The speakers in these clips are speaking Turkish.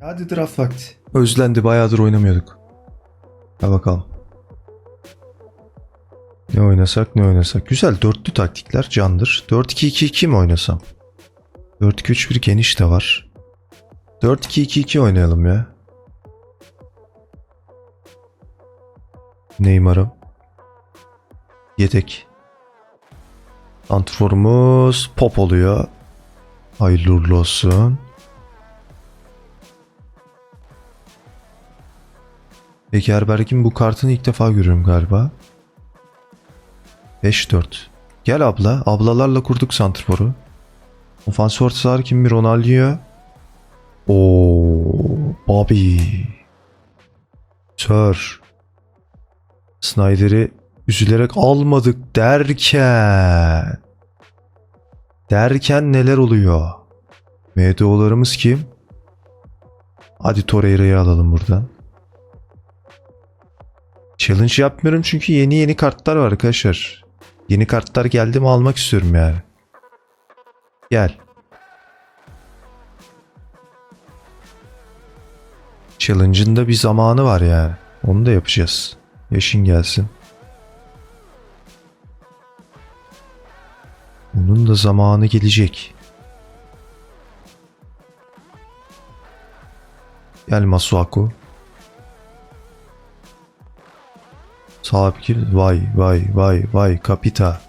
Hadi draft vakti. Özlendi bayağıdır oynamıyorduk. Ha bakalım. Ne oynasak ne oynasak. Güzel dörtlü taktikler candır. 4-2-2-2 mi oynasam? 4-2-3-1 geniş de var. 4-2-2-2 oynayalım ya. Neymar'ım. Yedek. Antformuz pop oluyor. Hayırlı olsun. Egerberg'in bu kartını ilk defa görüyorum galiba. 5-4. Gel abla. Ablalarla kurduk Santrfor'u. Ofans orta kim bir Ronaldinho. Oo, Bobby. Sir. Snyder'i üzülerek almadık derken. Derken neler oluyor? MDO'larımız kim? Hadi Torreira'yı alalım buradan. Challenge yapmıyorum çünkü yeni yeni kartlar var arkadaşlar. Yeni kartlar geldi mi almak istiyorum yani. Gel. Challenge'ın da bir zamanı var yani. Onu da yapacağız. Yaşın gelsin. Onun da zamanı gelecek. Gel Masuaku. Sağ fikir. Vay vay vay vay kapita.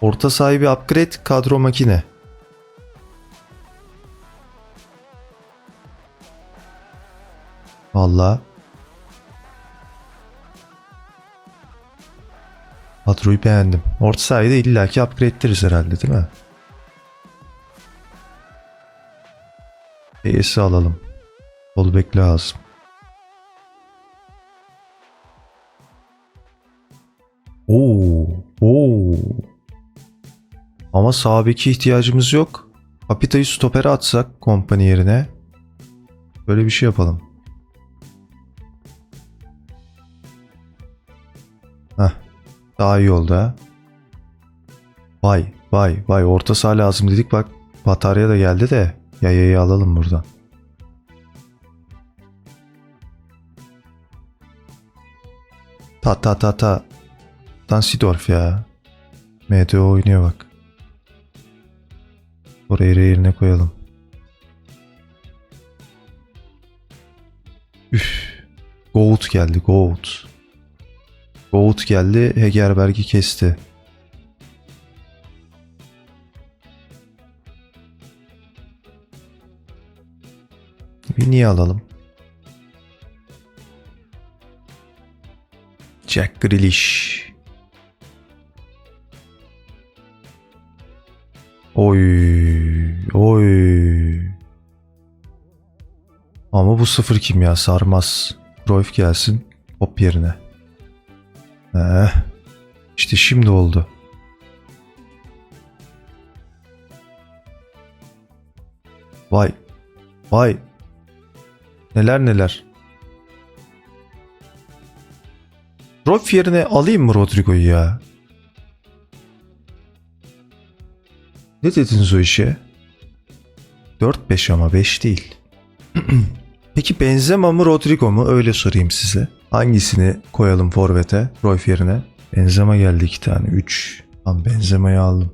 Orta sahibi upgrade kadro makine. Valla. Kadroyu beğendim. Orta sahayı da illaki upgrade ederiz herhalde değil mi? ES'i alalım. Sol bek lazım. Oo, oo. Ama sağ ihtiyacımız yok. Kapita'yı stopere atsak kompani yerine. Böyle bir şey yapalım. Heh. Daha iyi oldu ha. Vay vay vay orta saha lazım dedik bak batarya da geldi de yayayı alalım buradan. Ta ta ta ta. Dansidorf ya. MDO oynuyor bak. Orayı yerine koyalım. Üf. Goat geldi Goat. Goat geldi Hegerberg'i kesti. Bir niye alalım? Jack Grealish. Oy, oy. Ama bu sıfır kimya sarmaz. Cruyff gelsin. Hop yerine. Eh, işte şimdi oldu. Vay. Vay. Neler neler. Cruyff yerine alayım mı Rodrigo'yu ya? Ne dediniz o işe? 4-5 ama 5 değil. Peki Benzema mı Rodrigo mu? Öyle sorayım size. Hangisini koyalım forvete? Royf yerine. Benzema geldi iki tane. 3. Tamam Benzema'yı aldım.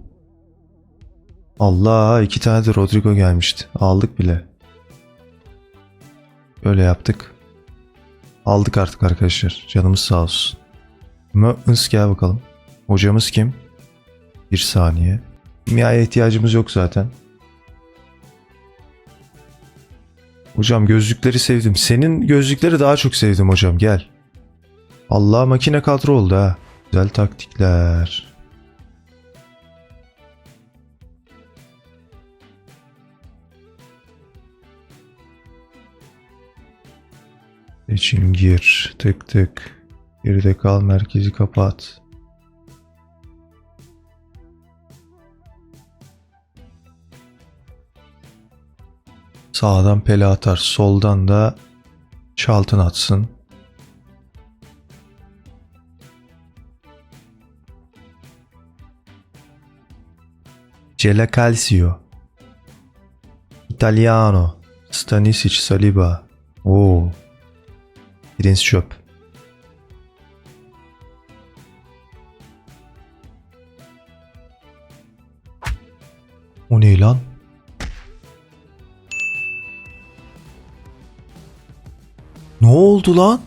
Allah iki tane de Rodrigo gelmişti. Aldık bile. Böyle yaptık. Aldık artık arkadaşlar. Canımız sağ olsun. Möns gel bakalım. Hocamız kim? Bir saniye. Kimyaya ihtiyacımız yok zaten. Hocam gözlükleri sevdim. Senin gözlükleri daha çok sevdim hocam gel. Allah makine kadro oldu ha. Güzel taktikler. İçin gir. Tık tık. Geride kal merkezi kapat. Sağdan pele atar. Soldan da çaltın atsın. Cela Calcio. Italiano. Stanisic Saliba. Oo. Prince çöp. O ne lan? Oldu lan?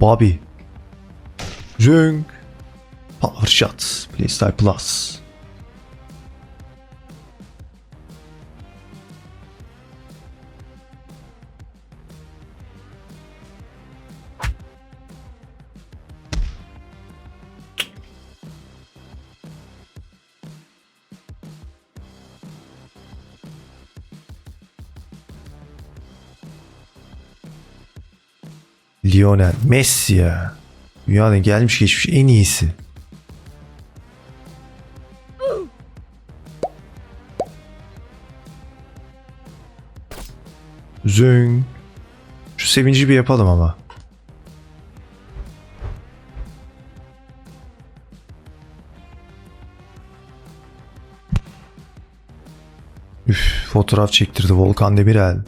Bobby. Zünk. Power shots. Playstyle plus. Lionel Messi ya. Dünyanın gelmiş geçmiş en iyisi. Züng. Şu sevinci bir yapalım ama. Üf, fotoğraf çektirdi Volkan Demirel.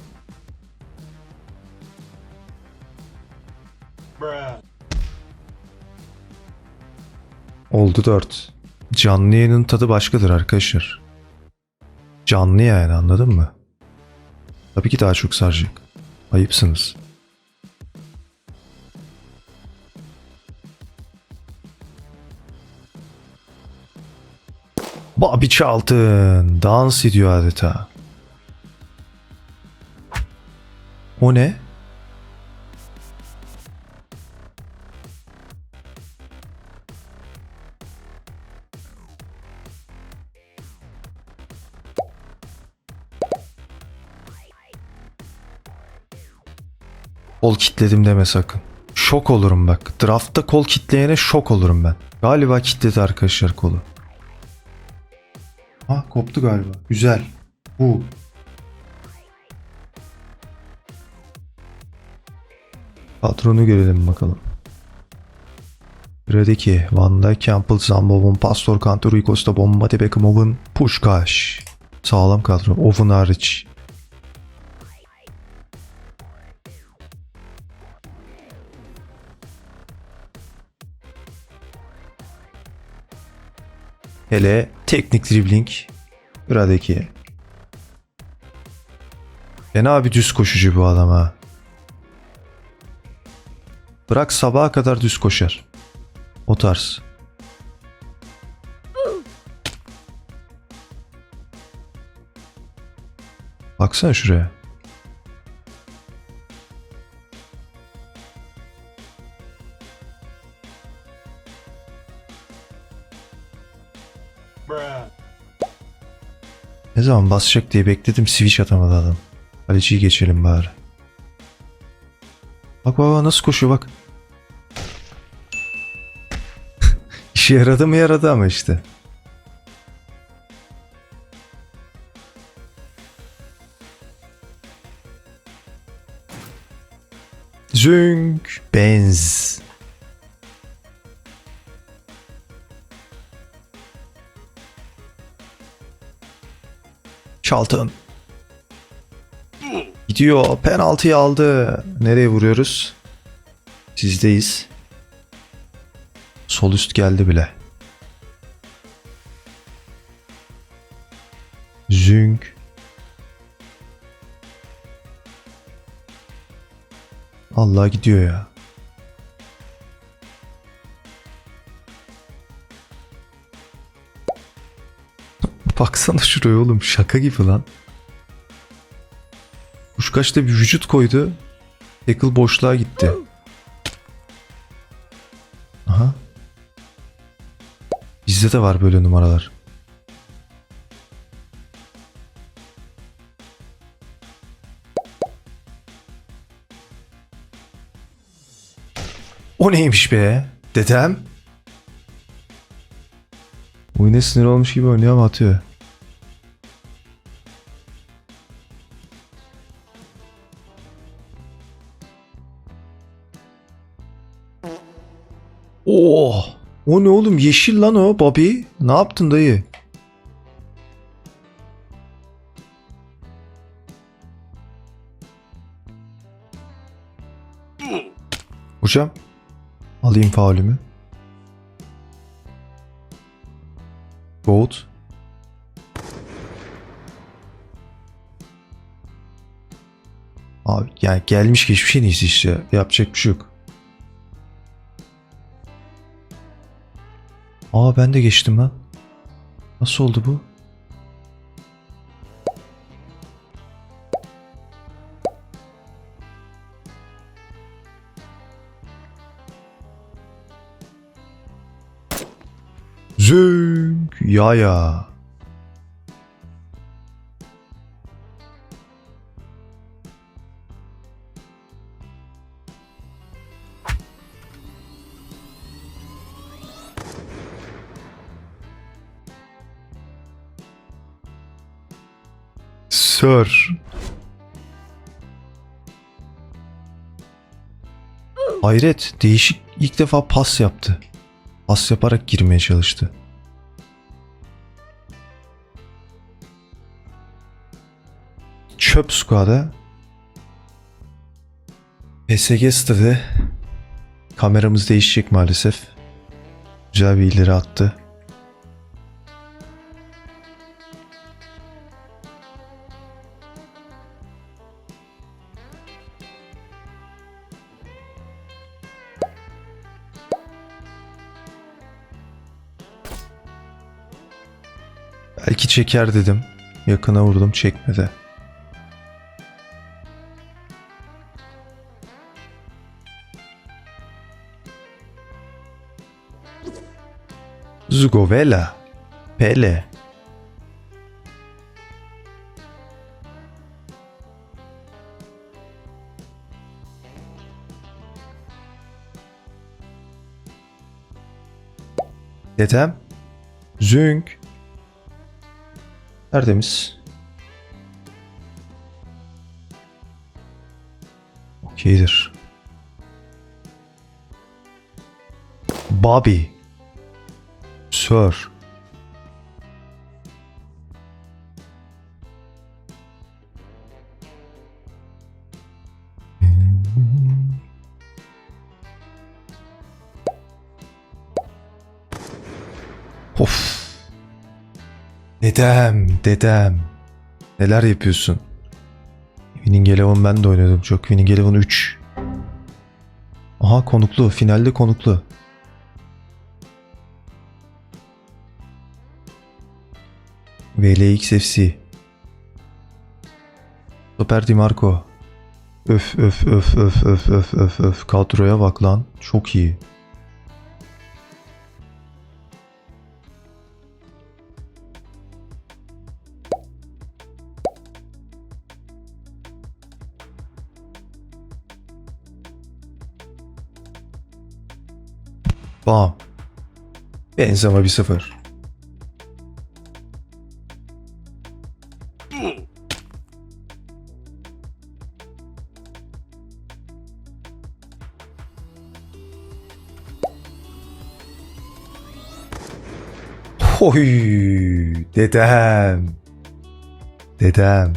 Oldu 4. Canlı yayının tadı başkadır arkadaşlar. Canlı yani anladın mı? Tabii ki daha çok saracak. Ayıpsınız. Bobby Charlton dans ediyor adeta. O ne? Kol kitledim deme sakın. Şok olurum bak. Draftta kol kitleyene şok olurum ben. Galiba kitledi arkadaşlar kolu. Ha koptu galiba. Güzel. Bu. Patronu görelim bakalım. Sıradaki Van Dijk, Campbell, Zambov'un, Pastor, Kantor, Costa, Bomba, Beckham'ın, Pushkash. Sağlam kadro. Oven hariç. Hele teknik dribbling. Buradaki. Fena bir düz koşucu bu adam ha. Bırak sabaha kadar düz koşar. O tarz. Baksana şuraya. Ne zaman basacak diye bekledim switch atamadı adam. Kaleciyi geçelim bari. Bak baba nasıl koşuyor bak. İşe yaradı mı yaradı ama işte. Zünk benz. Charlton. Gidiyor. Penaltıyı aldı. Nereye vuruyoruz? Sizdeyiz. Sol üst geldi bile. Zünk. Allah gidiyor ya. Baksana şuraya oğlum şaka gibi lan. Kuşkaç'ta bir vücut koydu. Tackle boşluğa gitti. Aha. Bizde de var böyle numaralar. O neymiş be? Dedem? Oyuna sinir olmuş gibi oynuyor ama atıyor. Oh! O ne oğlum? Yeşil lan o Bobby. Ne yaptın dayı? Hocam. Alayım faulümü. Gold. Abi yani gelmiş geçmiş en iyisi işte. Yapacak bir şey yok. Aa ben de geçtim lan. Nasıl oldu bu? Ya ya. Sir. Hayret, değişik ilk defa pas yaptı. Pas yaparak girmeye çalıştı. Çöp squad'a PSG stadı kameramız değişecek maalesef. Güzel bir ileri attı. Belki çeker dedim. Yakına vurdum çekmedi. Zugovela. Pele. Dedem. Zünk. Tertemiz. Okeydir. Bobby. Sir. Of. Dedem, dedem. Neler yapıyorsun? Winning Eleven ben de oynadım çok. Winning Eleven 3. Aha konuklu. Finalde konuklu. VLX FC. Super Di Marco. Öf öf öf öf öf öf öf öf. Kadroya bak lan. Çok iyi. Bam. Benzema 1-0. Oy, dedem. Dedem.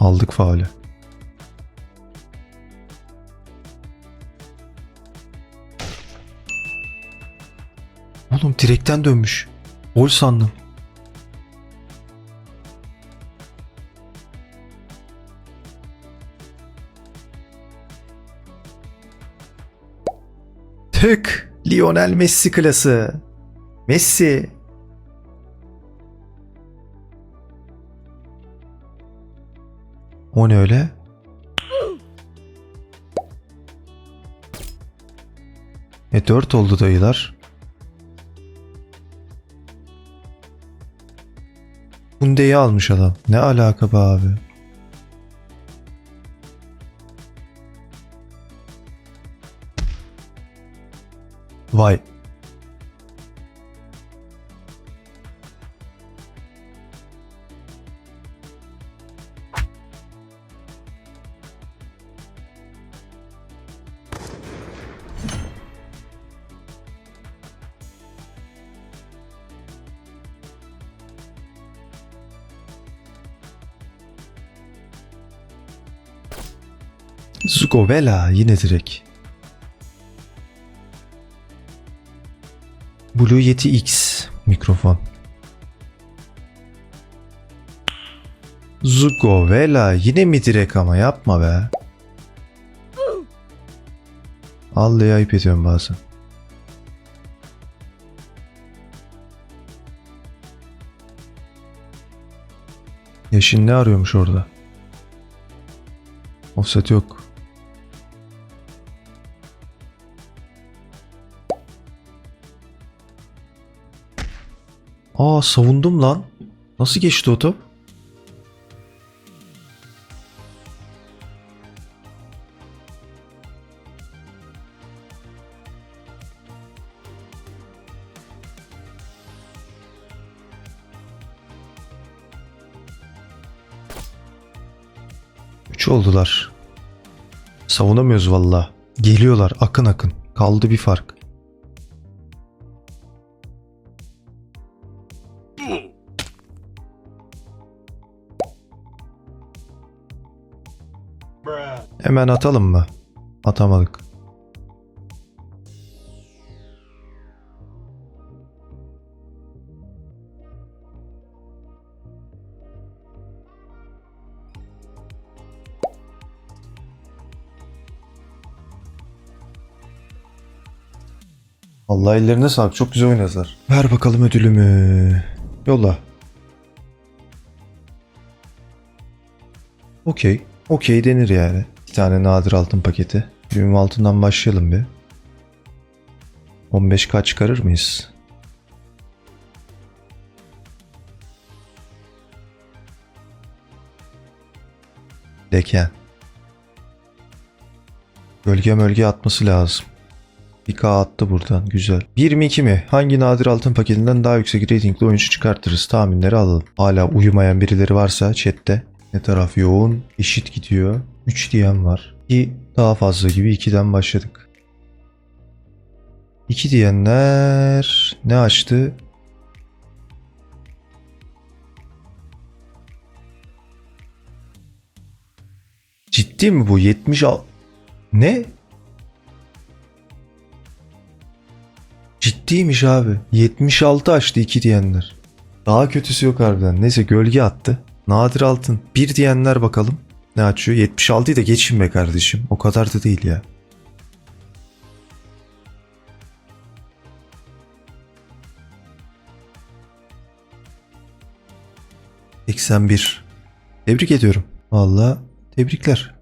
Aldık faulü. Oğlum direkten dönmüş. Gol sandım. Tık. Lionel Messi klası. Messi. O ne öyle? E 4 oldu dayılar. Hunde'yi almış adam. Ne alaka be abi? Vay. Zugovela yine direkt. Blue Yeti X mikrofon. Zuko Vela yine mi direkt ama yapma be. Vallahi ayıp ediyorum bazen. Yaşın ne arıyormuş orada? Offset yok. Aa savundum lan. Nasıl geçti o top? Üç oldular. Savunamıyoruz valla. Geliyorlar akın akın. Kaldı bir fark. Hemen atalım mı? Atamadık. Allah ellerine sağlık. Çok güzel oynadılar. Ver bakalım ödülümü. Yolla. Okey. Okey denir yani. Tane nadir altın paketi. Düğüm altından başlayalım bir. 15k çıkarır mıyız? Deken. Gölge mölge atması lazım. 1K attı buradan. Güzel. 1 mi 2 mi? Hangi nadir altın paketinden daha yüksek ratingli oyuncu çıkartırız? Tahminleri alalım. Hala uyumayan birileri varsa chatte. Ne taraf yoğun? Eşit gidiyor. 3 diyen var. 2 daha fazla gibi 2'den başladık. 2 diyenler ne açtı? Ciddi mi bu? 70 al- Ne? Ciddiymiş abi. 76 açtı 2 diyenler. Daha kötüsü yok harbiden. Neyse gölge attı. Nadir altın. 1 diyenler bakalım. Ne açıyor? 76'yı da geçin be kardeşim. O kadar da değil ya. ...81. Tebrik ediyorum. Valla tebrikler.